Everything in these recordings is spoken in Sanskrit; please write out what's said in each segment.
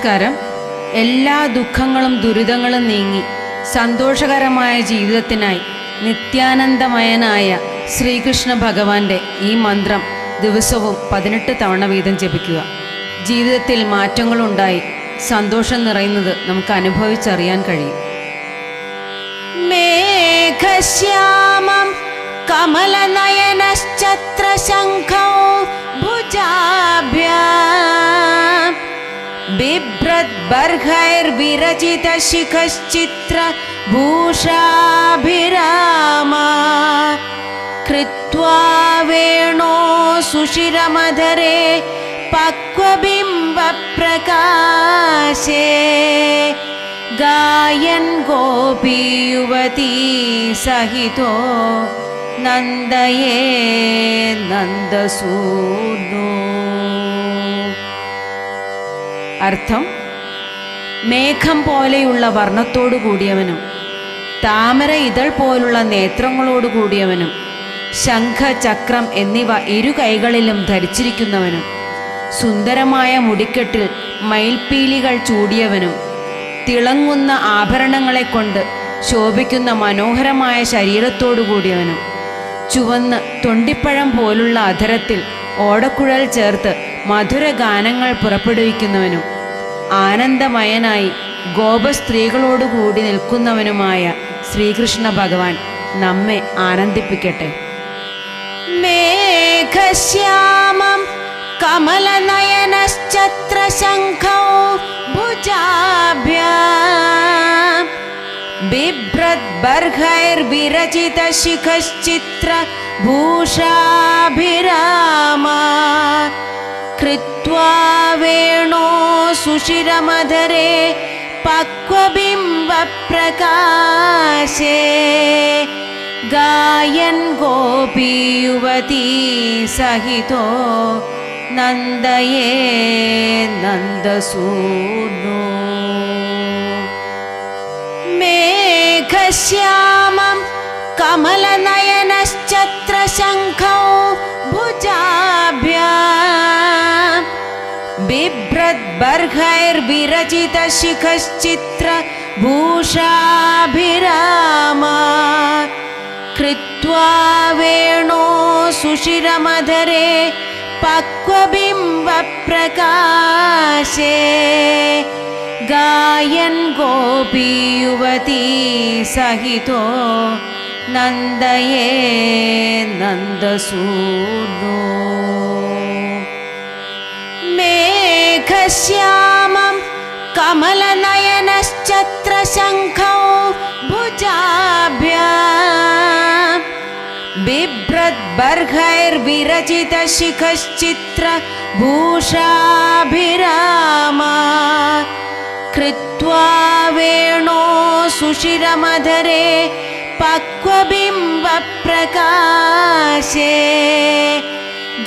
നമസ്കാരം. എല്ലാ ദുഃഖങ്ങളും ദുരിതങ്ങളും നീങ്ങി സന്തോഷകരമായ ജീവിതത്തിനായി നിത്യാനന്ദമയനായ ശ്രീകൃഷ്ണ ഭഗവാന്റെ ഈ മന്ത്രം ദിവസവും പതിനെട്ട് തവണ വീതം ജപിക്കുക. ജീവിതത്തിൽ മാറ്റങ്ങളുണ്ടായി സന്തോഷം നിറയുന്നത് നമുക്ക് അനുഭവിച്ചറിയാൻ കഴിയും. മേഘശ്യാമം കമലനയനശ്ചത്രശംഖം ഭുജാഭ്യാ बिभ्रद्बर्हैर्विरचितशिखश्चित्र भूषाभिरामा कृत्वा वेणो सुशिरमधरे पक्वबिम्बप्रकाशे गायन् गोपीयुवती सहितो नन्दये नन्दसूनो അർത്ഥം മേഘം പോലെയുള്ള വർണത്തോടു കൂടിയവനും താമര ഇതൾ പോലുള്ള നേത്രങ്ങളോടു കൂടിയവനും ശംഖ ചക്രം എന്നിവ ഇരു കൈകളിലും ധരിച്ചിരിക്കുന്നവനും സുന്ദരമായ മുടിക്കെട്ടിൽ മയിൽപ്പീലികൾ ചൂടിയവനും തിളങ്ങുന്ന ആഭരണങ്ങളെ കൊണ്ട് ശോഭിക്കുന്ന മനോഹരമായ ശരീരത്തോടു കൂടിയവനും ചുവന്ന് തൊണ്ടിപ്പഴം പോലുള്ള അധരത്തിൽ ഓടക്കുഴൽ ചേർത്ത് മധുര ഗാനങ്ങൾ പുറപ്പെടുവിക്കുന്നവനും ആനന്ദമയനായി ഗോപസ്ത്രീകളോടുകൂടി നിൽക്കുന്നവനുമായ ശ്രീകൃഷ്ണ ഭഗവാൻ നമ്മെ ആനന്ദിപ്പിക്കട്ടെ मेघश्यामं कमलनयनश्चत्रशङ्खौ भुजाभ्याम् बिभ्रद्बर्हैर्विरचितशिखश्चित्र भूषाभिरामा कृत्वा वेणो सुशिरमधरे पक्वबिम्बप्रकाशे गायन् गोपीयुवती सहितो नन्दये नन्दसूनो। मेघश्यामं कमलनयनश्चत्रशङ्खौ बिभ्रद्बर्हैर्विरचितशिखश्चित्र भूषाभिरामा कृत्वा वेणो सुशिरमधरे पक्वबिम्बप्रकाशे गायन् गोपीयुवती सहितो नन्दये नन्दसूनो मेघश्यामं कमलनयनश्चत्रशङ्खौ भुजाभ्याम् बिभ्रद्बर्हैर्विरचितशिखश्चित्र भूषाभिरामा कृत्वा वेणो सुशिरमधरे पक्वबिम्बप्रकाशे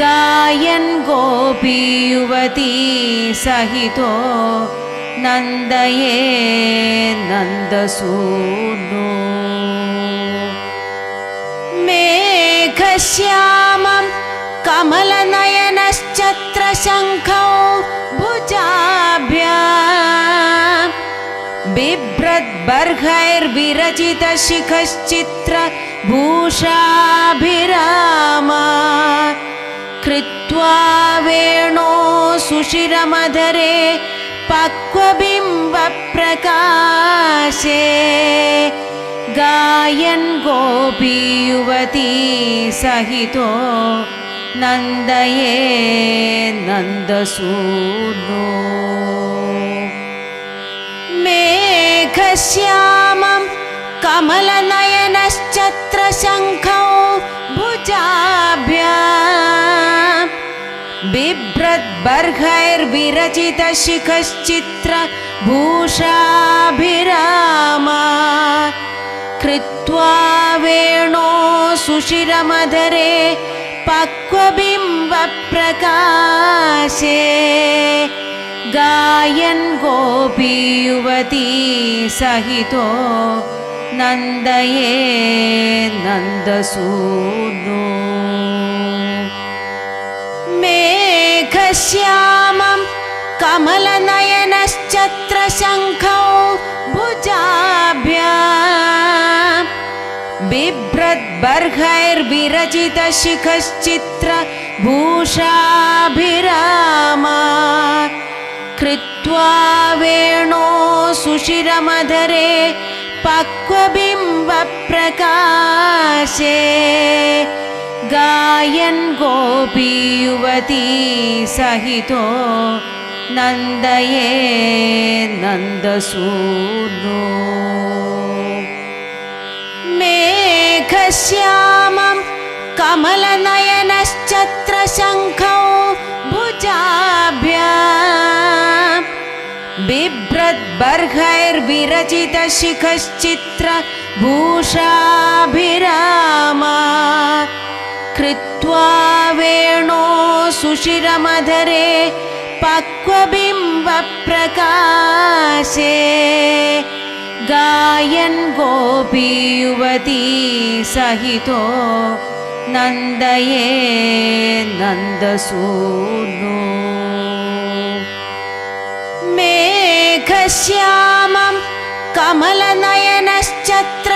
गायन् गोपीयुवती सहितो नन्दये नन्दसूनो। मेघश्यामं कमलनयनश्चत्रशङ्खौ भुजाभ्याम् बिभ्रद्बर्हैर्विरचितशिखश्चित्र भूषाभिरामा वेणो सुशिरमधरे पक्वबिम्बप्रकाशे गायन् गोपीयुवती सहितो नन्दये नन्दसूनो। मेघश्यामं कमलनयनश्चत्रशङ्खौ भुजाभ्याम् बिभ्रद्बर्हैर्विरचितशिखश्चित्र भूषाभिरामा कृत्वा वेणो सुशिरमधरे पक्वबिम्बप्रकाशे गायन् गोपीयुवती सहितो नन्दये नन्दसूनो। मेघश्यामं कमलनयनश्चत्र शङ्खौ भुजाभ्या बिभ्रद्बर्हैर्विरचितशिखश्चित्र भूषाभिरामा कृत्वा वेणो सुशिरमधरे पक्वबिम्बप्रकाशे गायन् गोपीयुवती सहितो नन्दये नन्दसूनो मेघश्यामं कमलनयनश्चत्र शङ्खौ भुजाभ्या बिभ्रद्बर्हैर्विरचितशिखश्चित्र भूषाभिरामा सुशिरमधरे पक्वबिम्बप्रकाशे गायन् गोपीयुवती सहितो नन्दये नन्दसूनो। मेघश्यामं कमलनयनश्चत्र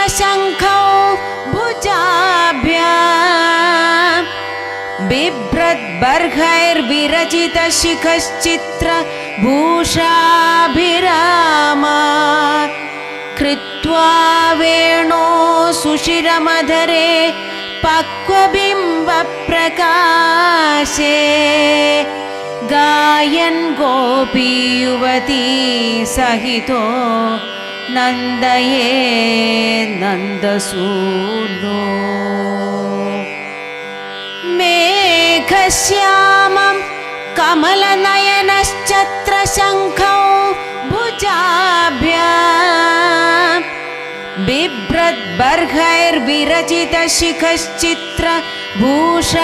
बिभ्रद्बर्हैर्विरचितशिखश्चित्र भूषाभिरामा कृत्वा वेणो सुशिरमधरे पक्वबिम्बप्रकाशे गायन् गोपीयुवती सहितो नन्दये नन्दसूनो मेघश्यामं कमलनयनश्चत्र शङ्खौ भुजाभ्या बिभ्रद्बर्हैर्विरचितशिखश्चित्र भूषाभिरामा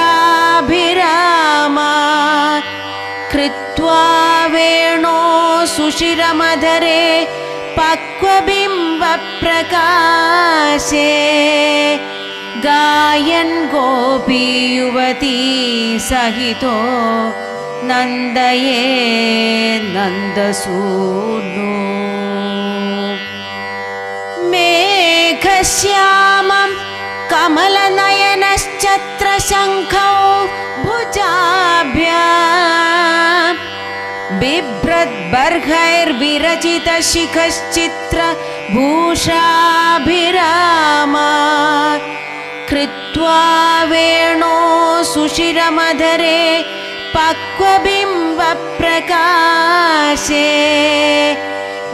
कृत्वा वेणो सुशिरमधरे पक्वबिम्बप्रकाशे गायन् गोपीयुवती सहितो नन्दये नन्दसूनो। मेघश्यामं कमलनयनश्चत्र शङ्खौ भुजाभ्या। बिभ्रद्बर्हैर्विरचितशिखश्चित्र भूषाभिरामा कृत्वा वेणो सुशिरमधरे पक्वबिम्बप्रकाशे।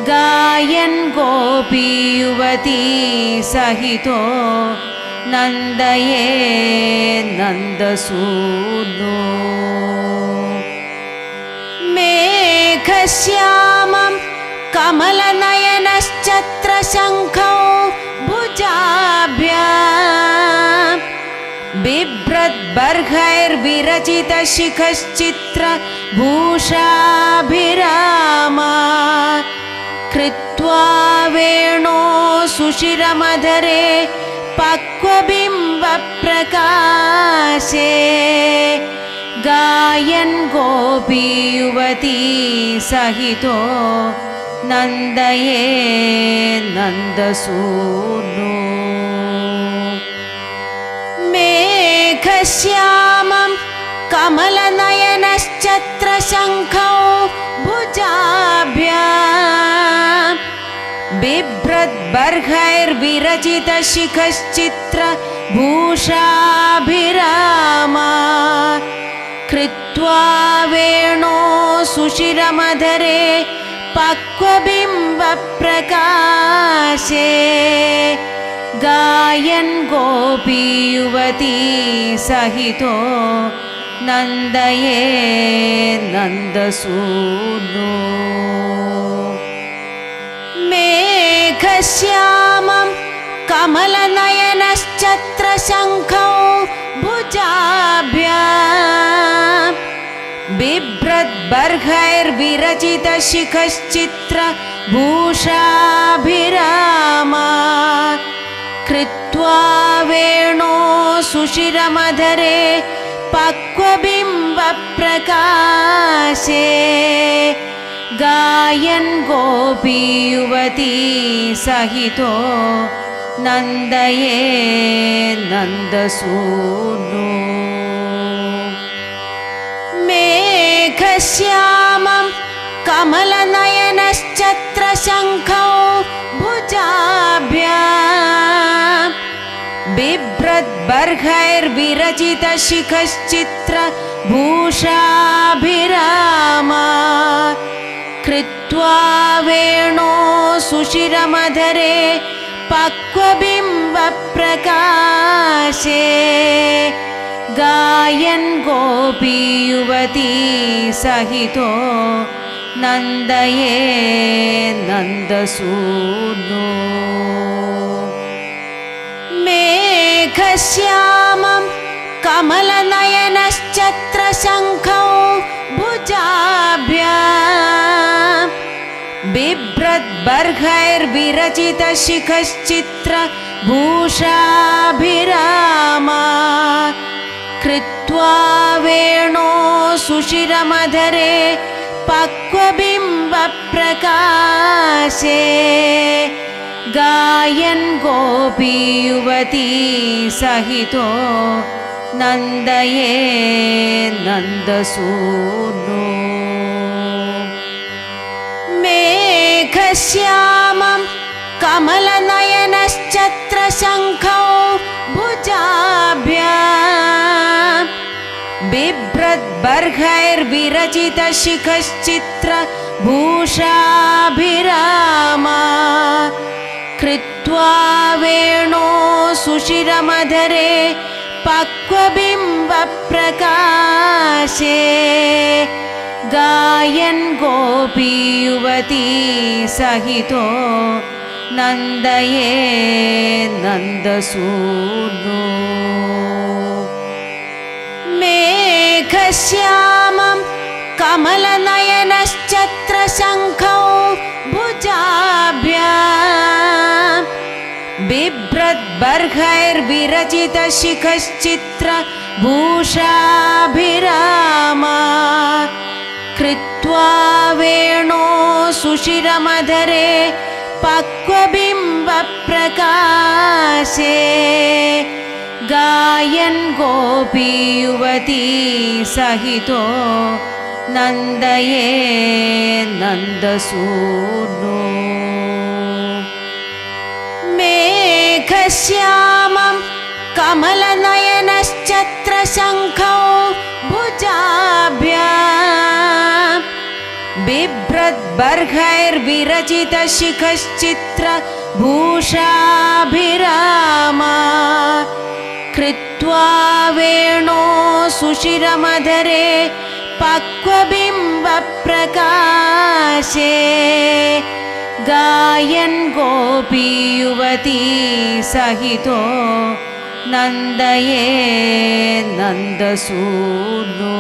गायन् गोपीयुवती सहितो नन्दये नन्दसूनो मेघश्यामं कमलनयनश्चत्र बिभ्रद्बर्हैर्विरचितशिखश्चित्र भूषाभिरामा कृत्वा वेणो सुशिरमधरे पक्वबिम्बप्रकाशे गायन् गोपीयुवती सहितो नन्दये नन्दसूनो मेघश्यामं कमलनयनश्चत्र शङ्खौ भुजाभ्या बिभ्रद्बर्हैर्विरचितशिखश्चित्र भूषाभिरामा कृत्वा वेणो सुशिरमधरे पक्वबिम्बप्रकाशे गायन् गोपीयुवती सहितो नन्दये नन्दसूनो। मेघश्यामं कमलनयनश्चत्र शङ्खौ भुजाभ्या बिभ्रद्बर्हैर्विरचितशिखश्चित्र भूषाभिरामा कृत्वा वेणो सुशिरमधरे पक्वबिम्बप्रकाशे गायन् गोपीयुवती सहितो नन्दये नन्दसूनु। मेघश्यामं कमलनयनश्चत्रशङ्खौ भुजाभ्या बिभ्रद्बर्हैर्विरचितशिखश्चित्र भूषाभिरामा कृत्वा वेणो सुशिरमधरे पक्वबिम्बप्रकाशे गायन् गोपीयुवती सहितो नन्दये नन्दसूनु मेघश्यामं कमलनयनश्चत्रशङ्खौ भुजाभ्या बिभ्रद्बर्हैर्विरचितशिखश्चित्र भूषाभिरामा कृत्वा वेणो सुशिरमधरे पक्वबिम्बप्रकाशे गायन् गोपीयुवती सहितो नन्दये नन्दसूनु। मेघश्यामं कमलनयनश्चत्रशङ्खौ भुजाभ्या बिभ्रद्बर्हैर्विरचितशिखश्चित्र भूषाभिरामा वेणो सुशिरमधरे पक्वबिम्बप्रकाशे गायन् गोपीयुवती सहितो नन्दये नन्दसूनु। मेघश्यामं कमलनयनश्चत्रशङ्खौ भुजाभ्या बिभ्रद्बर्हैर्विरचितशिखश्चित्र भूषाभिरामा कृत्वा वेणो सुशिरमधरे पक्वबिम्बप्रकाशे गायन् गोपीयुवती सहितो नन्दये नन्दसूनु मेघश्यामं कमलनयनश्चत्रशङ्खौ भुजाभ्या बिभ्रद्बर्हैर्विरचितशिखश्चित्र भूषाभिरामा कृत्वा वेणो सुशिरमधरे पक्वबिम्बप्रकाशे गायन् गोपीयुवती सहितो नन्दये नन्दसूनु